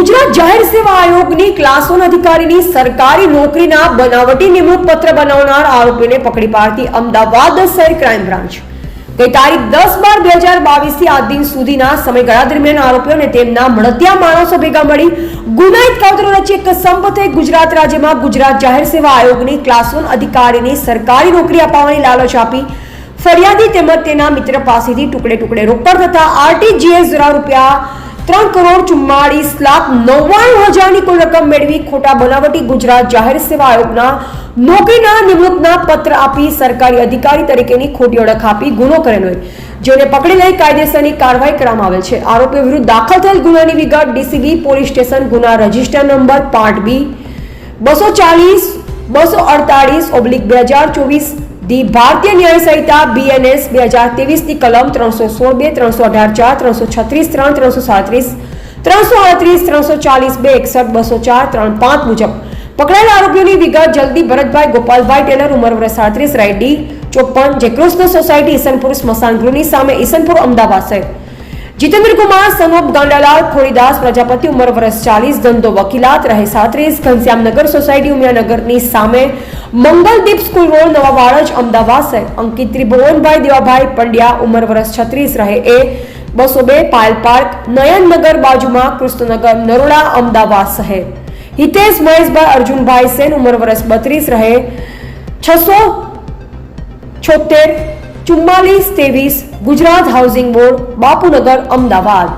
ગુજરાત જાહેર સેવા આયોગની ક્લાસૂન અધિકારીની સરકારી નોકરીના બનાવટી નિમણૂક પત્ર બનાવનાર આરોપીને પકડી પાડતી અમદાવાદ શહેર ક્રાઇમ બ્રાન્ચ. ગઈ તારીખ દસ બાર બે હજાર બાવીસથી આજ દિન સુધીના સમયગાળા દરમિયાન આરોપીઓને તેમના મળતિયા માણસો ભેગા મળી ગુનાહિત કાવતરો રચી એક સંપથે ગુજરાત રાજ્યમાં ગુજરાત જાહેર સેવા આયોગની ક્લાસોન અધિકારીની સરકારી નોકરી અપાવવાની લાલચ આપી ફરિયાદી તેમજ તેના મિત્ર પાસેથી ટુકડે ટુકડે રોકડ તથા આરટીજીએસ દ્વારા રૂપિયા ત્રણ કરોડ ચુમ્માળીસ લાખ નવ્વાણું હજારની કુલ રકમ મેળવી ખોટા બનાવટી ગુજરાત જાહેર સેવા આયોગના નોકરીના નિમણૂકના પત્ર આપી સરકારી અધિકારી તરીકેની ખોટી ઓળખ આપી ગુનો કરેલો જેને પકડી લઈ કાયદેસરની કાર્યવાહી કરવામાં આવેલ છે. આરોપી વિરુદ્ધ દાખલ થયેલ ગુનાની વિગત ડીસીબી પોલીસ સ્ટેશન, ગુના રજિસ્ટર નંબર, પાર્ટ બી. બસો ચાલીસ, બસો અડતાલીસ ઓબ્લિક બે હજાર ચોવીસ ધી ભારતીય ન્યાય સંહિતા બીએનએસ બે હજાર ત્રેવીસની કલમ ત્રણસો સોળ બે, ત્રણસો અઢાર ચાર, ત્રણસો છત્રીસ ત્રણ, ત્રણસો સાડત્રીસ, ત્રણસો અડત્રીસ ત્રણસો ચાલીસ બે, એકસઠ, બસો ચાર, ત્રણ, પાંચ મુજબ પકડાયેલા આરોપીઓની વિગત જલ્દી ભરતભાઈ, ગોપાલભાઈ ટેલર, ઉંમર વર્ષ સાડત્રીસ રાયડી ચોપન જે કૃષ્ણ સોસાયટી, ઈસનપુર સ્મશાન ગૃહની સામે ઈસનપુર અમદાવાદ શહેર. જીતેન્દ્ર કુમાર સનોપ ગાંડાલાલ ખોડીદાસ પ્રજાપતિ ઉંમર વર્ષ ચાલીસ ધંધો વકીલાત રહે સાત્રીસ ઘનશ્યામનગર સોસાયટી ઉમિયાનગરની સામે મંગલદીપ સ્કૂલ રોડ નવા વાડજ અમદાવાદ શહેર અંકિત ત્રિભુવનભાઈ દેવાભાઈ પંડ્યા ઉંમર વર્ષ છત્રીસ રહે એ બસો બે પાયલ પાર્ક નયનનગર બાજુમાં કૃષ્ણનગર નરોડા અમદાવાદ શહેર હિતેશ મહેશભાઈ અર્જુનભાઈ સેન ઉંમર વર્ષ બત્રીસ રહે છસો છોતેર ચુમ્માલીસ ત્રેવીસ ગુજરાત હાઉસિંગ બોર્ડ બાપુનગર અમદાવાદ.